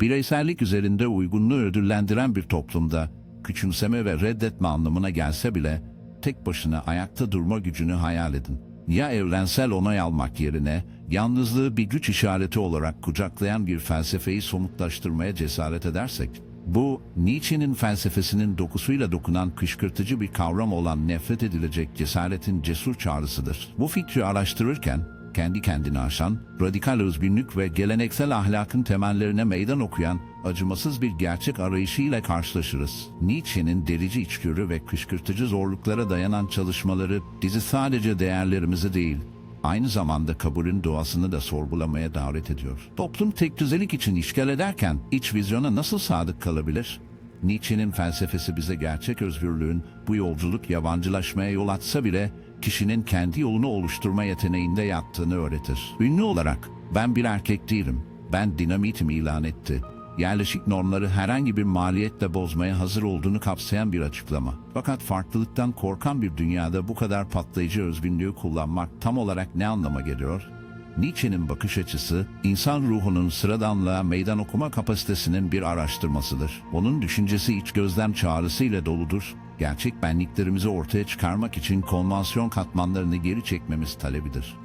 Bireysellik üzerinde uygunluğu ödüllendiren bir toplumda küçümseme ve reddetme anlamına gelse bile tek başına ayakta durma gücünü hayal edin. Ya evrensel onay almak yerine yalnızlığı bir güç işareti olarak kucaklayan bir felsefeyi somutlaştırmaya cesaret edersek, bu Nietzsche'nin felsefesinin dokusuyla dokunan kışkırtıcı bir kavram olan nefret edilecek cesaretin cesur çağrısıdır. Bu fikri araştırırken kendi kendini aşan, radikal özgünlük ve geleneksel ahlakın temellerine meydan okuyan acımasız bir gerçek arayışıyla karşılaşırız. Nietzsche'nin derici içgörü ve kışkırtıcı zorluklara dayanan çalışmaları bizi sadece değerlerimizi değil, aynı zamanda kabulün doğasını da sorgulamaya davet ediyor. Toplum tek düzelik için işgal ederken iç vizyona nasıl sadık kalabilir? Nietzsche'nin felsefesi bize gerçek özgürlüğün bu yolculuk yabancılaşmaya yol açsa bile kişinin kendi yolunu oluşturma yeteneğinde yattığını öğretir. Ünlü olarak ben bir erkek değilim, ben dinamitim ilan etti. Yerleşik normları herhangi bir maliyetle bozmaya hazır olduğunu kapsayan bir açıklama. Fakat farklılıktan korkan bir dünyada bu kadar patlayıcı özgünlüğü kullanmak tam olarak ne anlama geliyor? Nietzsche'nin bakış açısı, insan ruhunun sıradanlığa meydan okuma kapasitesinin bir araştırmasıdır. Onun düşüncesi iç gözlem çağrısıyla doludur. Gerçek benliklerimizi ortaya çıkarmak için konvansiyon katmanlarını geri çekmemiz talebidir.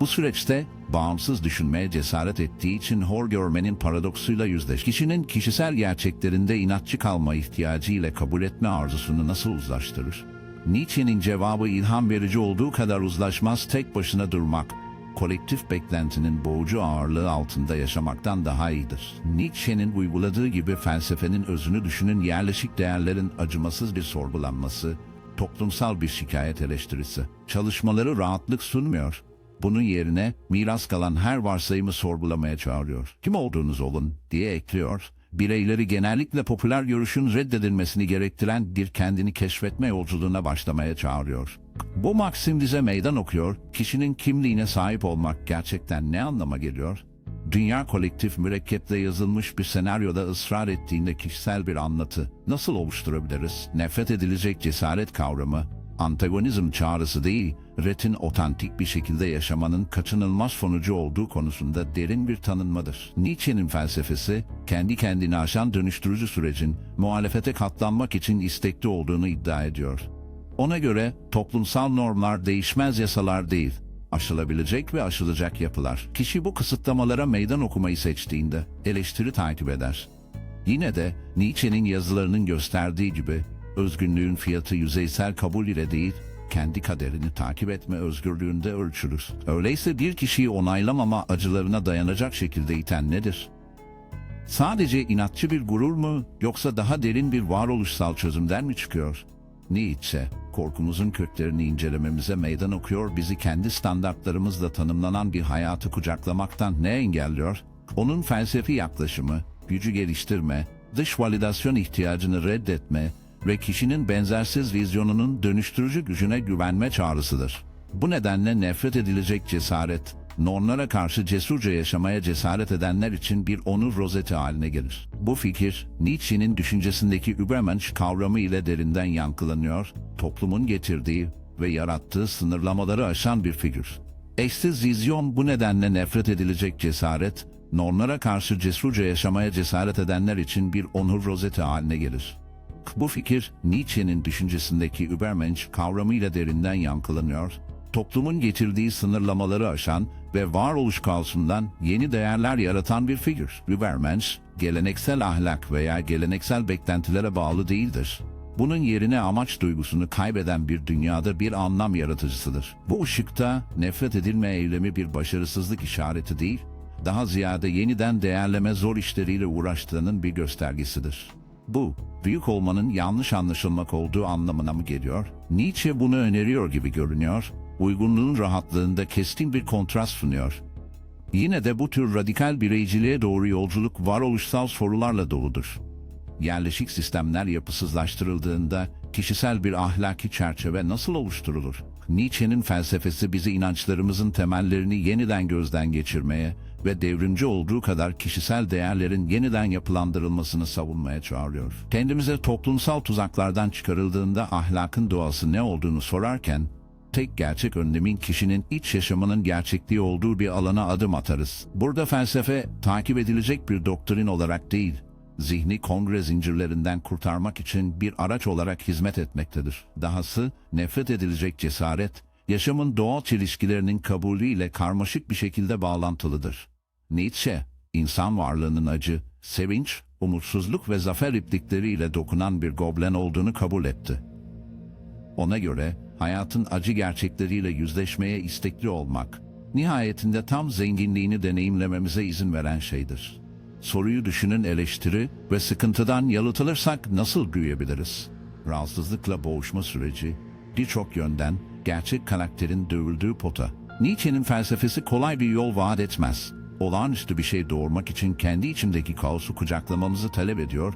Bu süreçte bağımsız düşünmeye cesaret ettiği için hor görmenin paradoksuyla yüzleş. Kişinin kişisel gerçeklerinde inatçı kalma ihtiyacı ile kabul etme arzusunu nasıl uzlaştırır? Nietzsche'nin cevabı ilham verici olduğu kadar uzlaşmaz tek başına durmak, kolektif beklentinin boğucu ağırlığı altında yaşamaktan daha iyidir. Nietzsche'nin uyguladığı gibi felsefenin özünü düşünün yerleşik değerlerin acımasız bir sorgulanması, toplumsal bir şikayet eleştirisi. Çalışmaları rahatlık sunmuyor. Bunun yerine miras kalan her varsayımı sorgulamaya çağırıyor. Kim olduğunuz olun diye ekliyor. Bireyleri genellikle popüler görüşün reddedilmesini gerektiren bir kendini keşfetme yolculuğuna başlamaya çağırıyor. Bu maksim bize meydan okuyor, kişinin kimliğine sahip olmak gerçekten ne anlama geliyor? Dünya kolektif mürekkeple yazılmış bir senaryoda ısrar ettiğinde kişisel bir anlatı nasıl oluşturabiliriz? Nefret edilecek cesaret kavramı, antagonizm çağrısı değil, Ret'in otantik bir şekilde yaşamanın kaçınılmaz sonucu olduğu konusunda derin bir tanınmadır. Nietzsche'nin felsefesi, kendi kendini aşan dönüştürücü sürecin muhalefete katlanmak için istekli olduğunu iddia ediyor. Ona göre toplumsal normlar değişmez yasalar değil, aşılabilecek ve aşılacak yapılar. Kişi bu kısıtlamalara meydan okumayı seçtiğinde eleştiri takip eder. Yine de Nietzsche'nin yazılarının gösterdiği gibi özgünlüğün fiyatı yüzeysel kabul ile değil, kendi kaderini takip etme özgürlüğünde ölçülür. Öyleyse bir kişiyi onaylamama acılarına dayanacak şekilde iten nedir? Sadece inatçı bir gurur mu yoksa daha derin bir varoluşsal çözümden mi çıkıyor? Nietzsche, korkumuzun köklerini incelememize meydan okuyor, bizi kendi standartlarımızla tanımlanan bir hayatı kucaklamaktan ne engelliyor? Onun felsefi yaklaşımı, gücü geliştirme, dış validasyon ihtiyacını reddetme ve kişinin benzersiz vizyonunun dönüştürücü gücüne güvenme çağrısıdır. Bu nedenle nefret edilecek cesaret, normlara karşı cesurca yaşamaya cesaret edenler için bir onur rozeti haline gelir. Bu fikir, Nietzsche'nin düşüncesindeki Übermensch kavramı ile derinden yankılanıyor, toplumun getirdiği ve yarattığı sınırlamaları aşan bir figür. Eşsiz vizyon bu nedenle nefret edilecek cesaret, normlara karşı cesurca yaşamaya cesaret edenler için bir onur rozeti haline gelir. Bu fikir Nietzsche'nin düşüncesindeki Übermensch kavramıyla derinden yankılanıyor, toplumun getirdiği sınırlamaları aşan ve varoluş kaosundan yeni değerler yaratan bir figür. Übermensch, geleneksel ahlak veya geleneksel beklentilere bağlı değildir. Bunun yerine amaç duygusunu kaybeden bir dünyada bir anlam yaratıcısıdır. Bu ışıkta nefret edilme eylemi bir başarısızlık işareti değil, daha ziyade yeniden değerleme zor işleriyle uğraştığının bir göstergesidir. Bu, büyük olmanın yanlış anlaşılmak olduğu anlamına mı geliyor? Nietzsche bunu öneriyor gibi görünüyor, uygunluğun rahatlığında keskin bir kontrast sunuyor. Yine de bu tür radikal bireyciliğe doğru yolculuk varoluşsal sorularla doludur. Yerleşik sistemler yapısızlaştırıldığında kişisel bir ahlaki çerçeve nasıl oluşturulur? Nietzsche'nin felsefesi bizi inançlarımızın temellerini yeniden gözden geçirmeye ve devrimci olduğu kadar kişisel değerlerin yeniden yapılandırılmasını savunmaya çağırıyor. Kendimize toplumsal tuzaklardan çıkarıldığında ahlakın doğası ne olduğunu sorarken, tek gerçek önlemin kişinin iç yaşamının gerçekliği olduğu bir alana adım atarız. Burada felsefe takip edilecek bir doktrin olarak değil, zihni kongre zincirlerinden kurtarmak için bir araç olarak hizmet etmektedir. Dahası nefret edilecek cesaret, yaşamın doğal çelişkilerinin kabulüyle karmaşık bir şekilde bağlantılıdır. Nietzsche, insan varlığının acı, sevinç, umutsuzluk ve zafer iplikleriyle dokunan bir goblen olduğunu kabul etti. Ona göre hayatın acı gerçekleriyle yüzleşmeye istekli olmak, nihayetinde tam zenginliğini deneyimlememize izin veren şeydir. Soruyu düşünün eleştiri ve sıkıntıdan yalıtılırsak nasıl büyüyebiliriz? Rahatsızlıkla boğuşma süreci, birçok yönden gerçek karakterin dövüldüğü pota. Nietzsche'nin felsefesi kolay bir yol vaat etmez. Olağanüstü bir şey doğurmak için kendi içimdeki kaosu kucaklamamızı talep ediyor,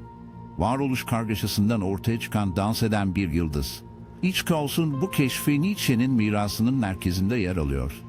varoluş kargaşasından ortaya çıkan dans eden bir yıldız. İç kaosun bu keşfi Nietzsche'nin mirasının merkezinde yer alıyor.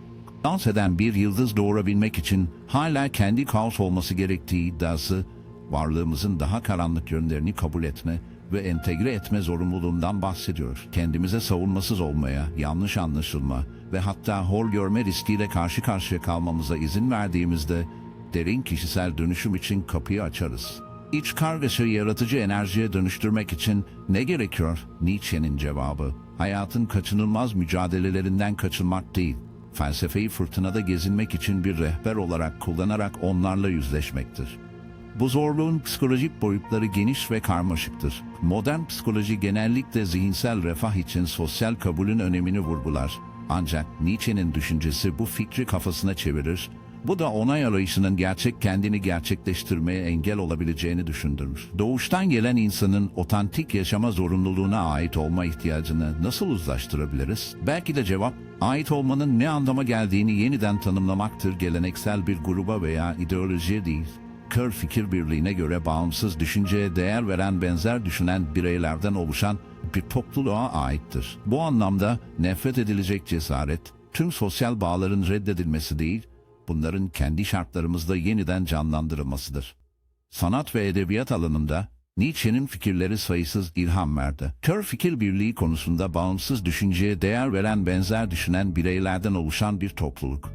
Dans eden bir yıldız doğurabilmek için hala kendi kaos olması gerektiği iddiası, varlığımızın daha karanlık yönlerini kabul etme ve entegre etme zorunluluğundan bahsediyor. Kendimize savunmasız olmaya, yanlış anlaşılma ve hatta hor görme riskiyle karşı karşıya kalmamıza izin verdiğimizde derin kişisel dönüşüm için kapıyı açarız. İç kargaşayı yaratıcı enerjiye dönüştürmek için ne gerekiyor? Nietzsche'nin cevabı, hayatın kaçınılmaz mücadelelerinden kaçınmak değil, felsefeyi fırtınada gezinmek için bir rehber olarak kullanarak onlarla yüzleşmektir. Bu zorluğun psikolojik boyutları geniş ve karmaşıktır. Modern psikoloji genellikle zihinsel refah için sosyal kabulün önemini vurgular. Ancak Nietzsche'nin düşüncesi bu fikri kafasına çevirir, bu da onay arayışının gerçek kendini gerçekleştirmeye engel olabileceğini düşündürür. Doğuştan gelen insanın otantik yaşama zorunluluğuna ait olma ihtiyacını nasıl uzlaştırabiliriz? Belki de cevap, ait olmanın ne anlama geldiğini yeniden tanımlamaktır geleneksel bir gruba veya ideolojiye değil kör fikir birliğine göre bağımsız düşünceye değer veren benzer düşünen bireylerden oluşan bir topluluğa aittir. Bu anlamda nefret edilecek cesaret, tüm sosyal bağların reddedilmesi değil, bunların kendi şartlarımızda yeniden canlandırılmasıdır. Sanat ve edebiyat alanında Nietzsche'nin fikirleri sayısız ilham verdi. Kör fikir birliği konusunda bağımsız düşünceye değer veren benzer düşünen bireylerden oluşan bir topluluk.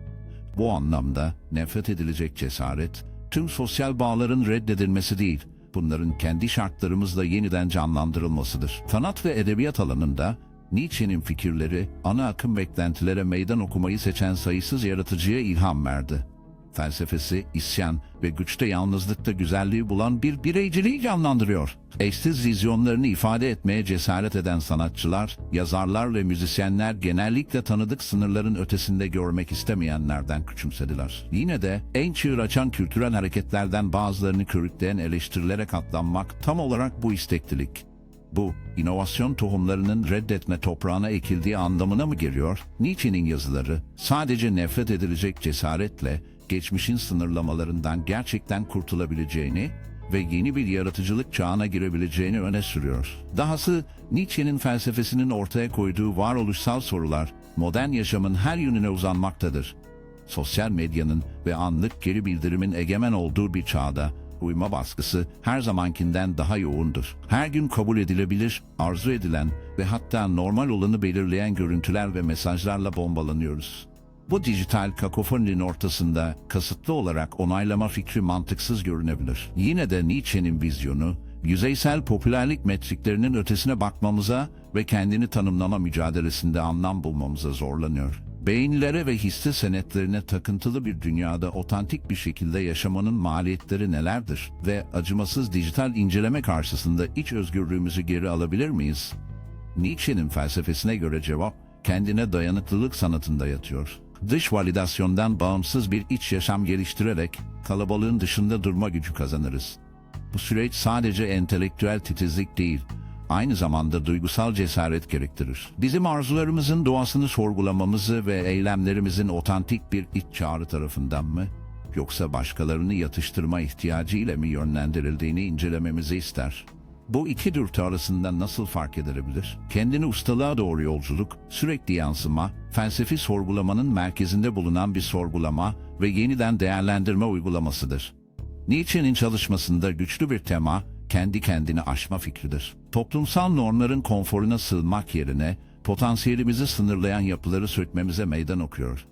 Bu anlamda nefret edilecek cesaret, tüm sosyal bağların reddedilmesi değil, bunların kendi şartlarımızla yeniden canlandırılmasıdır. Sanat ve edebiyat alanında Nietzsche'nin fikirleri ana akım beklentilere meydan okumayı seçen sayısız yaratıcıya ilham verdi. Felsefesi, isyan ve güçte yalnızlıkta güzelliği bulan bir bireyciliği canlandırıyor. Eşsiz vizyonlarını ifade etmeye cesaret eden sanatçılar, yazarlar ve müzisyenler genellikle tanıdık sınırların ötesinde görmek istemeyenlerden küçümsediler. Yine de en çığır açan kültürel hareketlerden bazılarını körükleyen eleştirilere katlanmak tam olarak bu isteklilik. Bu, inovasyon tohumlarının reddetme toprağına ekildiği anlamına mı geliyor? Nietzsche'nin yazıları sadece nefret edilecek cesaretle geçmişin sınırlamalarından gerçekten kurtulabileceğini ve yeni bir yaratıcılık çağına girebileceğini öne sürüyor. Dahası Nietzsche'nin felsefesinin ortaya koyduğu varoluşsal sorular modern yaşamın her yönüne uzanmaktadır. Sosyal medyanın ve anlık geri bildirimin egemen olduğu bir çağda uyma baskısı her zamankinden daha yoğundur. Her gün kabul edilebilir, arzu edilen ve hatta normal olanı belirleyen görüntüler ve mesajlarla bombalanıyoruz. Bu dijital kakofoninin ortasında kasıtlı olarak onaylama fikri mantıksız görünebilir. Yine de Nietzsche'nin vizyonu, yüzeysel popülerlik metriklerinin ötesine bakmamıza ve kendini tanımlama mücadelesinde anlam bulmamıza zorlanıyor. Beyinlere ve hisse senetlerine takıntılı bir dünyada otantik bir şekilde yaşamanın maliyetleri nelerdir ve acımasız dijital inceleme karşısında iç özgürlüğümüzü geri alabilir miyiz? Nietzsche'nin felsefesine göre cevap kendine dayanıklılık sanatında yatıyor. Dış validasyondan bağımsız bir iç yaşam geliştirerek kalabalığın dışında durma gücü kazanırız. Bu süreç sadece entelektüel titizlik değil, aynı zamanda duygusal cesaret gerektirir. Bizim arzularımızın doğasını sorgulamamızı ve eylemlerimizin otantik bir iç çağrı tarafından mı, yoksa başkalarını yatıştırma ihtiyacı ile mi yönlendirildiğini incelememizi ister. Bu iki dürtü arasında nasıl fark edilebilir? Kendini ustalığa doğru yolculuk, sürekli yansıma, felsefi sorgulamanın merkezinde bulunan bir sorgulama ve yeniden değerlendirme uygulamasıdır. Nietzsche'nin çalışmasında güçlü bir tema, kendi kendini aşma fikridir. Toplumsal normların konforuna sığınmak yerine potansiyelimizi sınırlayan yapıları sökmemize meydan okuyor.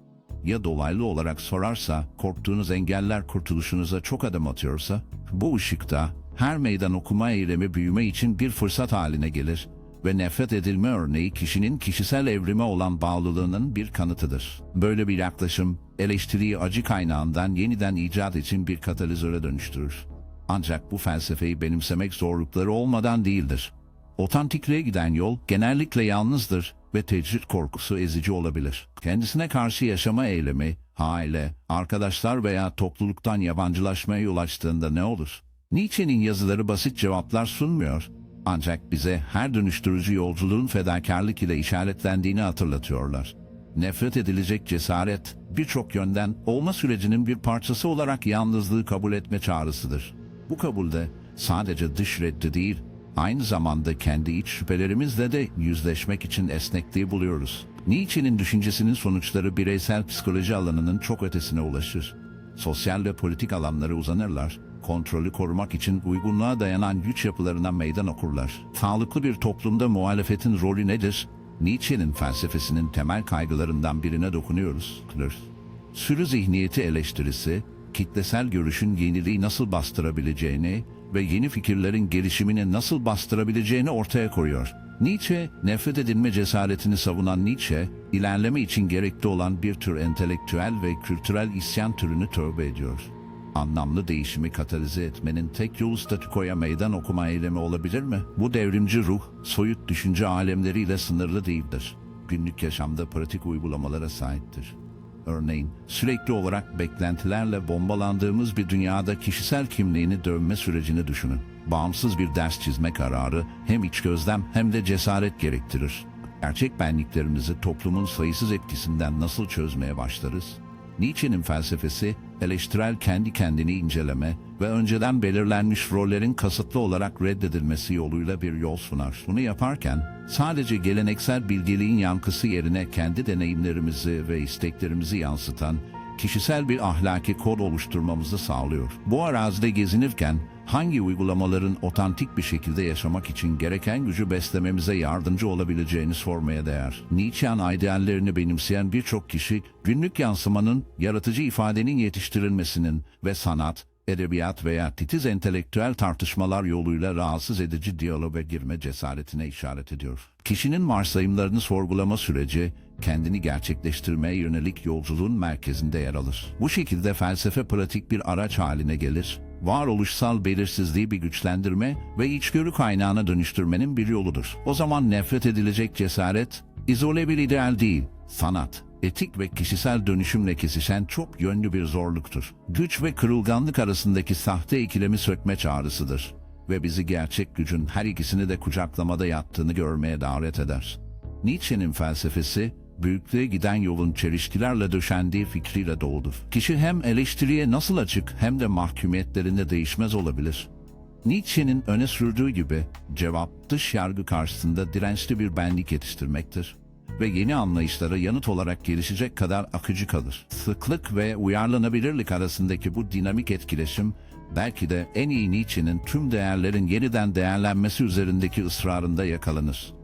Ya dolaylı olarak sorarsa, korktuğunuz engeller kurtuluşunuza çok adım atıyorsa, bu ışıkta her meydan okuma eylemi büyüme için bir fırsat haline gelir ve nefret edilme örneği kişinin kişisel evrime olan bağlılığının bir kanıtıdır. Böyle bir yaklaşım, eleştiriyi acı kaynağından yeniden icat için bir katalizöre dönüştürür. Ancak bu felsefeyi benimsemek zorlukları olmadan değildir. Otantikliğe giden yol genellikle yalnızdır ve tecrit korkusu ezici olabilir. Kendisine karşı yaşama eylemi, aile, arkadaşlar veya topluluktan yabancılaşmaya yol açtığında ne olur? Nietzsche'nin yazıları basit cevaplar sunmuyor. Ancak bize her dönüştürücü yolculuğun fedakarlık ile işaretlendiğini hatırlatıyorlar. Nefret edilecek cesaret, birçok yönden olma sürecinin bir parçası olarak yalnızlığı kabul etme çağrısıdır. Bu kabulde sadece dış reddi değil, aynı zamanda kendi iç şüphelerimizle de yüzleşmek için esnekliği buluyoruz. Nietzsche'nin düşüncesinin sonuçları bireysel psikoloji alanının çok ötesine ulaşır. Sosyal ve politik alanlara uzanırlar, kontrolü korumak için uygunluğa dayanan güç yapılarına meydan okurlar. Sağlıklı bir toplumda muhalefetin rolü nedir? Nietzsche'nin felsefesinin temel kaygılarından birine dokunuyoruz. Sürü zihniyeti eleştirisi, kitlesel görüşün yeniliği nasıl bastırabileceğini ve yeni fikirlerin gelişimini nasıl bastırabileceğini ortaya koyuyor. Nietzsche, nefret edilme cesaretini savunan Nietzsche, ilerleme için gerekli olan bir tür entelektüel ve kültürel isyan türünü tövbe ediyor. Anlamlı değişimi katalize etmenin tek yolu statükoya meydan okuma eylemi olabilir mi? Bu devrimci ruh, soyut düşünce alemleriyle sınırlı değildir. Günlük yaşamda pratik uygulamalara sahiptir. Örneğin sürekli olarak beklentilerle bombalandığımız bir dünyada kişisel kimliğini dövme sürecini düşünün. Bağımsız bir ders çizme kararı hem iç gözlem hem de cesaret gerektirir. Gerçek benliklerimizi toplumun sayısız etkisinden nasıl çözmeye başlarız? Nietzsche'nin felsefesi eleştirel kendi kendini inceleme ve önceden belirlenmiş rollerin kasıtlı olarak reddedilmesi yoluyla bir yol sunar. Bunu yaparken sadece geleneksel bilgeliğin yankısı yerine kendi deneyimlerimizi ve isteklerimizi yansıtan kişisel bir ahlaki kod oluşturmamızı sağlıyor. Bu arazide gezinirken hangi uygulamaların otantik bir şekilde yaşamak için gereken gücü beslememize yardımcı olabileceğini sormaya değer. Nietzsche'nin ideallerini benimseyen birçok kişi günlük yansımanın, yaratıcı ifadenin yetiştirilmesinin ve sanat, edebiyat veya titiz entelektüel tartışmalar yoluyla rahatsız edici diyaloga girme cesaretine işaret ediyor. Kişinin varsayımlarını sorgulama süreci, kendini gerçekleştirmeye yönelik yolculuğun merkezinde yer alır. Bu şekilde felsefe pratik bir araç haline gelir, varoluşsal belirsizliği bir güçlendirme ve içgörü kaynağına dönüştürmenin bir yoludur. O zaman nefret edilecek cesaret, izole bir ideal değil, sanat, etik ve kişisel dönüşümle kesişen çok yönlü bir zorluktur. Güç ve kırılganlık arasındaki sahte ikilemi sökme çağrısıdır ve bizi gerçek gücün her ikisini de kucaklamada yattığını görmeye davet eder. Nietzsche'nin felsefesi, büyüklüğe giden yolun çelişkilerle döşendiği fikriyle doludur. Kişi hem eleştiriye nasıl açık hem de mahkumiyetlerinde değişmez olabilir. Nietzsche'nin öne sürdüğü gibi cevap dış yargı karşısında dirençli bir benlik yetiştirmektir ve yeni anlayışlara yanıt olarak gelişecek kadar akıcı kalır. Sıklık ve uyarlanabilirlik arasındaki bu dinamik etkileşim belki de en iyi Nietzsche'nin tüm değerlerin yeniden değerlenmesi üzerindeki ısrarında yakalanır.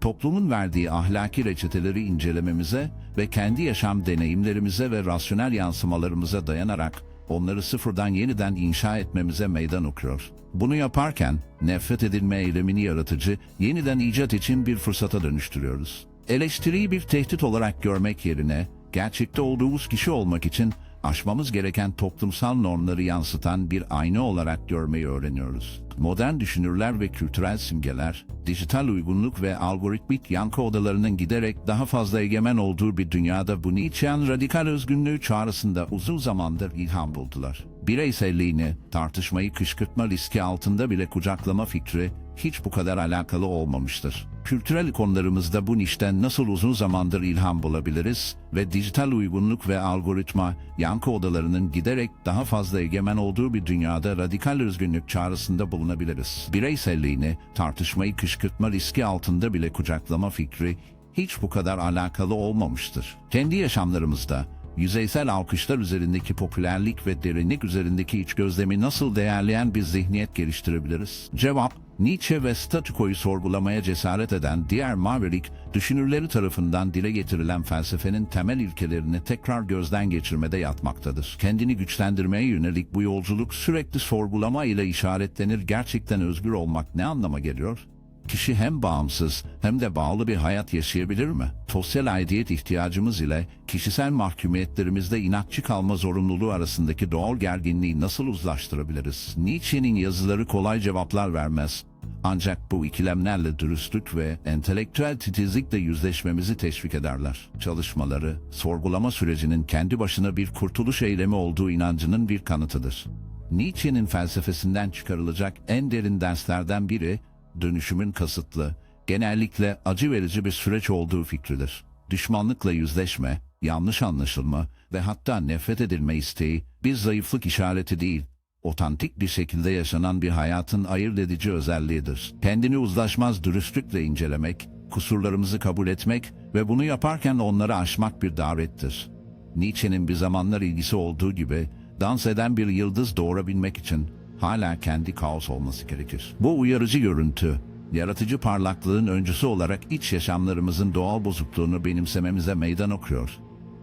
Toplumun verdiği ahlaki reçeteleri incelememize ve kendi yaşam deneyimlerimize ve rasyonel yansımalarımıza dayanarak onları sıfırdan yeniden inşa etmemize meydan okuyor. Bunu yaparken nefret edilme eylemini yaratıcı, yeniden icat için bir fırsata dönüştürüyoruz. Eleştiriyi bir tehdit olarak görmek yerine gerçekte olduğumuz kişi olmak için aşmamız gereken toplumsal normları yansıtan bir ayna olarak görmeyi öğreniyoruz. Modern düşünürler ve kültürel simgeler, dijital uygunluk ve algoritmik yankı odalarının giderek daha fazla egemen olduğu bir dünyada bu Nietzsche'nin radikal özgünlüğü çağrısında uzun zamandır ilham buldular. Bireyselliğini, tartışmayı kışkırtma riski altında bile kucaklama fikri hiç bu kadar alakalı olmamıştır. Kültürel konularımızda bu nişten nasıl uzun zamandır ilham bulabiliriz ve dijital uygunluk ve algoritma, yankı odalarının giderek daha fazla egemen olduğu bir dünyada radikal özgünlük çağrısında bulunabiliriz. Bireyselliğini, tartışmayı kışkırtma riski altında bile kucaklama fikri hiç bu kadar alakalı olmamıştır. Kendi yaşamlarımızda, yüzeysel alkışlar üzerindeki popülerlik ve derinlik üzerindeki iç gözlemi nasıl değerleyen bir zihniyet geliştirebiliriz? Cevap, Nietzsche ve statükoyu sorgulamaya cesaret eden diğer Maverick, düşünürleri tarafından dile getirilen felsefenin temel ilkelerini tekrar gözden geçirmede yatmaktadır. Kendini güçlendirmeye yönelik bu yolculuk sürekli sorgulama ile işaretlenir. Gerçekten özgür olmak ne anlama geliyor? Kişi hem bağımsız hem de bağlı bir hayat yaşayabilir mi? Sosyal aidiyet ihtiyacımız ile kişisel mahkumiyetlerimizde inatçı kalma zorunluluğu arasındaki doğal gerginliği nasıl uzlaştırabiliriz? Nietzsche'nin yazıları kolay cevaplar vermez. Ancak bu ikilemlerle dürüstlük ve entelektüel titizlikle yüzleşmemizi teşvik ederler. Çalışmaları, sorgulama sürecinin kendi başına bir kurtuluş eylemi olduğu inancının bir kanıtıdır. Nietzsche'nin felsefesinden çıkarılacak en derin derslerden biri, dönüşümün kasıtlı, genellikle acı verici bir süreç olduğu fikridir. Düşmanlıkla yüzleşme, yanlış anlaşılma ve hatta nefret edilme isteği bir zayıflık işareti değil, otantik bir şekilde yaşanan bir hayatın ayırt edici özelliğidir. Kendini uzlaşmaz dürüstlükle incelemek, kusurlarımızı kabul etmek ve bunu yaparken onları aşmak bir davettir. Nietzsche'nin bir zamanlar ilgisi olduğu gibi dans eden bir yıldız doğurabilmek için hala kendi kaos olması gerekir. Bu uyarıcı görüntü, yaratıcı parlaklığın öncüsü olarak iç yaşamlarımızın doğal bozukluğunu benimsememize meydan okuyor.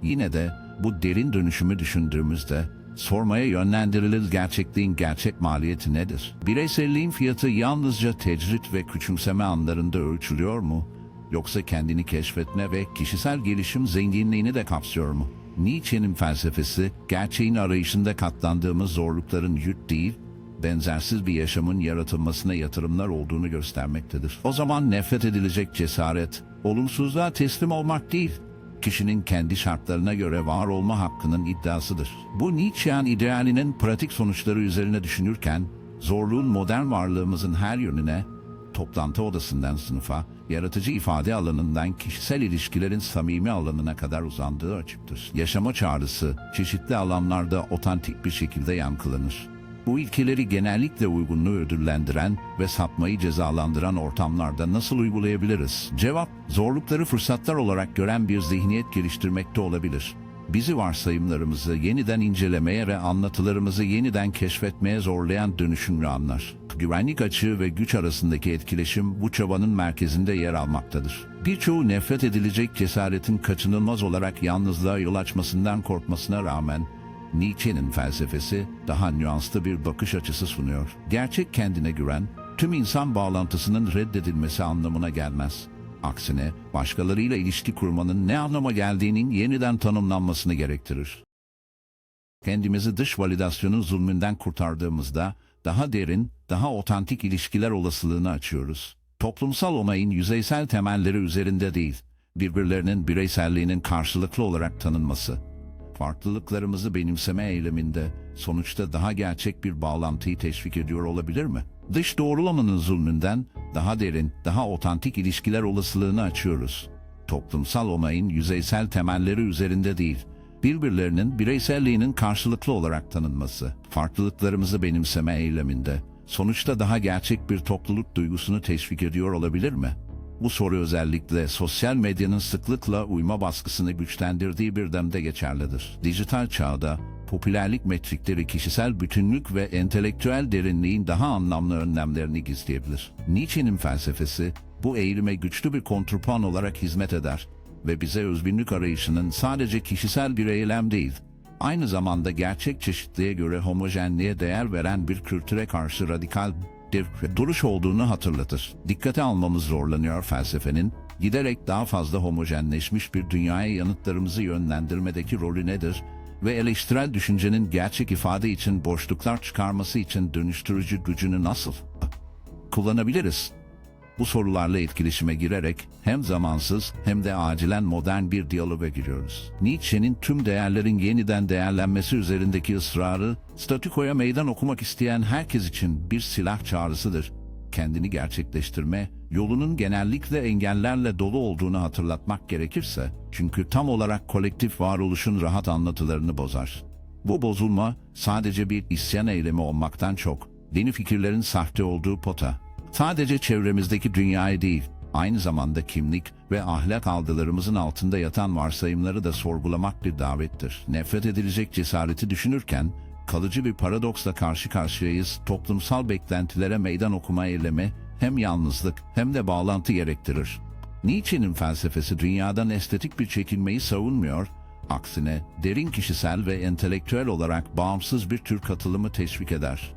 Yine de bu derin dönüşümü düşündüğümüzde sormaya yönlendiriliz gerçekliğin gerçek maliyeti nedir? Bireyselliğin fiyatı yalnızca tecrit ve küçümseme anlarında ölçülüyor mu? Yoksa kendini keşfetme ve kişisel gelişim zenginliğini de kapsıyor mu? Nietzsche'nin felsefesi, gerçeğin arayışında katlandığımız zorlukların yük değil, benzersiz bir yaşamın yaratılmasına yatırımlar olduğunu göstermektedir. O zaman nefret edilecek cesaret, olumsuzluğa teslim olmak değil, kişinin kendi şartlarına göre var olma hakkının iddiasıdır. Bu Nietzschean idealinin pratik sonuçları üzerine düşünürken, zorluğun modern varlığımızın her yönüne, toplantı odasından sınıfa, yaratıcı ifade alanından kişisel ilişkilerin samimi alanına kadar uzandığı açıktır. Yaşama çağrısı çeşitli alanlarda otantik bir şekilde yankılanır. Bu ilkeleri genellikle uygunluğu ödüllendiren ve sapmayı cezalandıran ortamlarda nasıl uygulayabiliriz? Cevap, zorlukları fırsatlar olarak gören bir zihniyet geliştirmekte olabilir. Bizi varsayımlarımızı yeniden incelemeye ve anlatılarımızı yeniden keşfetmeye zorlayan dönüşümlü anlar. Güvenlik açığı ve güç arasındaki etkileşim bu çabanın merkezinde yer almaktadır. Birçoğu nefret edilecek cesaretin kaçınılmaz olarak yalnızlığa yol açmasından korkmasına rağmen Nietzsche'nin felsefesi daha nüanslı bir bakış açısı sunuyor. Gerçek kendine güven, tüm insan bağlantısının reddedilmesi anlamına gelmez. Aksine başkalarıyla ilişki kurmanın ne anlama geldiğinin yeniden tanımlanmasını gerektirir. Kendimizi dış validasyonun zulmünden kurtardığımızda daha derin, daha otantik ilişkiler olasılığını açıyoruz. Toplumsal onayın yüzeysel temelleri üzerinde değil, birbirlerinin bireyselliğinin karşılıklı olarak tanınması, farklılıklarımızı benimseme eyleminde sonuçta daha gerçek bir bağlantıyı teşvik ediyor olabilir mi? Dış doğrulamanın zulmünden daha derin, daha otantik ilişkiler olasılığını açıyoruz. Toplumsal onayın yüzeysel temelleri üzerinde değil, birbirlerinin bireyselliğinin karşılıklı olarak tanınması, farklılıklarımızı benimseme eyleminde sonuçta daha gerçek bir topluluk duygusunu teşvik ediyor olabilir mi? Bu soru özellikle sosyal medyanın sıklıkla uyma baskısını güçlendirdiği bir demde geçerlidir. Dijital çağda popülerlik metrikleri kişisel bütünlük ve entelektüel derinliğin daha anlamlı önlemlerini gizleyebilir. Nietzsche'nin felsefesi bu eğilime güçlü bir kontrpuan olarak hizmet eder ve bize özgünlük arayışının sadece kişisel bir eylem değil, aynı zamanda gerçek çeşitliğe göre homojenliğe değer veren bir kültüre karşı radikal duruş olduğunu hatırlatır. Dikkate almamız zorlanıyor felsefenin, giderek daha fazla homojenleşmiş bir dünyaya yanıtlarımızı yönlendirmedeki rolü nedir ve eleştirel düşüncenin gerçek ifade için boşluklar çıkarması için dönüştürücü gücünü nasıl kullanabiliriz? Bu sorularla etkileşime girerek hem zamansız hem de acilen modern bir diyaloga giriyoruz. Nietzsche'nin tüm değerlerin yeniden değerlenmesi üzerindeki ısrarı, statükoya meydan okumak isteyen herkes için bir silah çağrısıdır. Kendini gerçekleştirme, yolunun genellikle engellerle dolu olduğunu hatırlatmak gerekirse, çünkü tam olarak kolektif varoluşun rahat anlatılarını bozar. Bu bozulma sadece bir isyan eylemi olmaktan çok, dini fikirlerin sahte olduğu pota, Sadece çevremizdeki dünyayı değil, aynı zamanda kimlik ve ahlak algılarımızın altında yatan varsayımları da sorgulamak bir davettir. Nefret edilecek cesareti düşünürken, Kalıcı bir paradoksla karşı karşıyayız. Toplumsal beklentilere meydan okuma eylemi hem yalnızlık hem de bağlantı gerektirir. Nietzsche'nin felsefesi dünyadan estetik bir çekilmeyi savunmuyor, aksine derin kişisel ve entelektüel olarak bağımsız bir tür katılımı teşvik eder.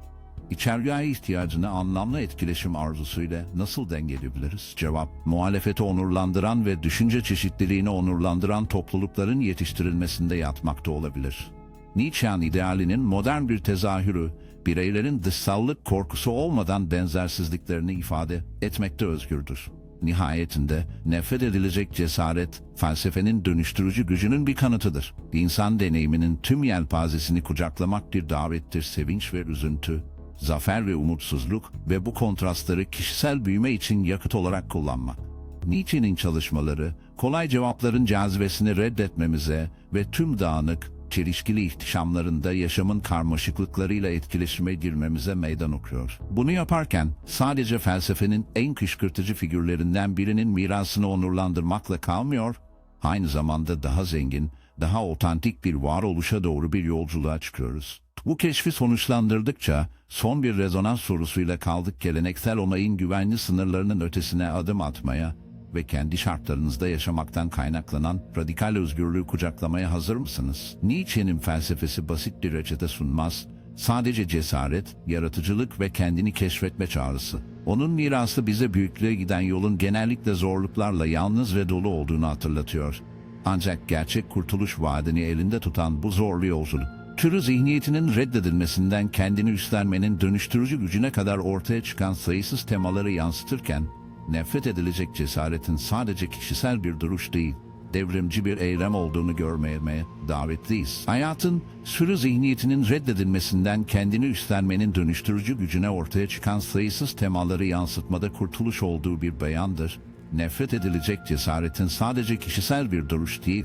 İçergaya ihtiyacını anlamlı etkileşim arzusuyla nasıl dengeleyebiliriz? Cevap, muhalefeti onurlandıran ve düşünce çeşitliliğini onurlandıran toplulukların yetiştirilmesinde yatmakta olabilir. Nietzsche'nin idealinin modern bir tezahürü, bireylerin dışsallık korkusu olmadan benzersizliklerini ifade etmekte özgürdür. Nihayetinde nefret edilecek cesaret, felsefenin dönüştürücü gücünün bir kanıtıdır. İnsan deneyiminin tüm yelpazesini kucaklamak bir davettir sevinç ve üzüntü, zafer ve umutsuzluk ve bu kontrastları kişisel büyüme için yakıt olarak kullanmak. Nietzsche'nin çalışmaları, kolay cevapların cazibesini reddetmemize ve tüm dağınık, çelişkili ihtişamlarında yaşamın karmaşıklıklarıyla etkileşime girmemize meydan okuyor. Bunu yaparken sadece felsefenin en kışkırtıcı figürlerinden birinin mirasını onurlandırmakla kalmıyor, aynı zamanda daha zengin, daha otantik bir varoluşa doğru bir yolculuğa çıkıyoruz. Bu keşfi sonuçlandırdıkça son bir rezonans sorusuyla kaldık geleneksel onayın güvenli sınırlarının ötesine adım atmaya ve kendi şartlarınızda yaşamaktan kaynaklanan radikal özgürlüğü kucaklamaya hazır mısınız? Nietzsche'nin felsefesi basit bir reçete sunmaz, sadece cesaret, yaratıcılık ve kendini keşfetme çağrısı. Onun mirası bize büyüklüğe giden yolun genellikle zorluklarla yalnız ve dolu olduğunu hatırlatıyor. Ancak gerçek kurtuluş vaadini elinde tutan bu zorlu yolculuk, türü zihniyetinin reddedilmesinden kendini üstlenmenin dönüştürücü gücüne kadar ortaya çıkan sayısız temaları yansıtırken, nefret edilecek cesaretin sadece kişisel bir duruş değil, devrimci bir eylem olduğunu görmeye davetliyiz. Hayatın, sürü zihniyetinin reddedilmesinden kendini üstlenmenin dönüştürücü gücüne ortaya çıkan sayısız temaları yansıtmada kurtuluş olduğu bir beyandır. Nefret edilecek cesaretin sadece kişisel bir duruş değil,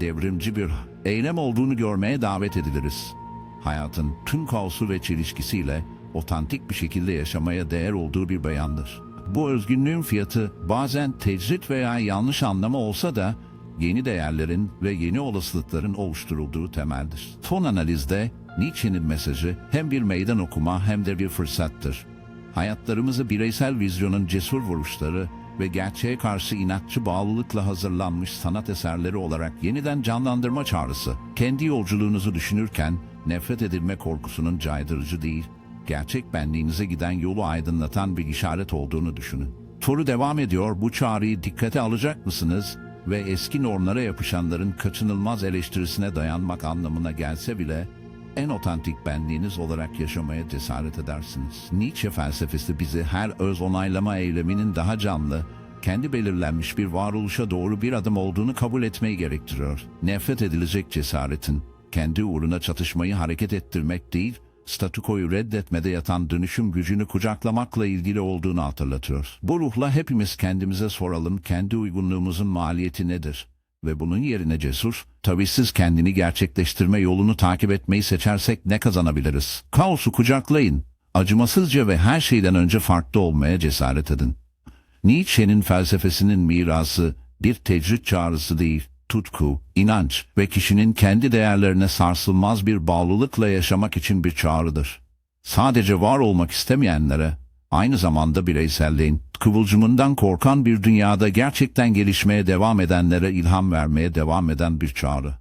devrimci bir eylem olduğunu görmeye davet ediliriz. Hayatın tüm kaosu ve çelişkisiyle otantik bir şekilde yaşamaya değer olduğu bir beyandır. Bu özgünlüğün fiyatı bazen tecrit veya yanlış anlama olsa da yeni değerlerin ve yeni olasılıkların oluşturulduğu temeldir. Son analizde Nietzsche'nin mesajı hem bir meydan okuma hem de bir fırsattır. Hayatlarımızı bireysel vizyonun cesur vuruşları ve gerçeğe karşı inatçı bağlılıkla hazırlanmış sanat eserleri olarak yeniden canlandırma çağrısı. Kendi yolculuğunuzu düşünürken nefret edilme korkusunun caydırıcı değil, gerçek benliğinize giden yolu aydınlatan bir işaret olduğunu düşünün. Soru devam ediyor. Bu çağrıyı dikkate alacak mısınız? Ve eski normlara yapışanların kaçınılmaz eleştirisine dayanmak anlamına gelse bile en otantik benliğiniz olarak yaşamaya cesaret edersiniz. Nietzsche felsefesi bizi her öz onaylama eyleminin daha canlı, kendi belirlenmiş bir varoluşa doğru bir adım olduğunu kabul etmeyi gerektiriyor. Nefret edilecek cesaretin, kendi uğruna çatışmayı hareket ettirmek değil, statükoyu reddetmede yatan dönüşüm gücünü kucaklamakla ilgili olduğunu hatırlatıyor. Bu ruhla hepimiz kendimize soralım kendi uygunluğumuzun maliyeti nedir? Ve bunun yerine cesur, tavizsiz kendini gerçekleştirme yolunu takip etmeyi seçersek ne kazanabiliriz? Kaosu kucaklayın. Acımasızca ve her şeyden önce farklı olmaya cesaret edin. Nietzsche'nin felsefesinin mirası bir tecrit çağrısı değil, tutku, inanç ve kişinin kendi değerlerine sarsılmaz bir bağlılıkla yaşamak için bir çağrıdır. Sadece var olmak istemeyenlere, aynı zamanda bireyselliğin, kıvılcımından korkan bir dünyada gerçekten gelişmeye devam edenlere ilham vermeye devam eden bir çağrı.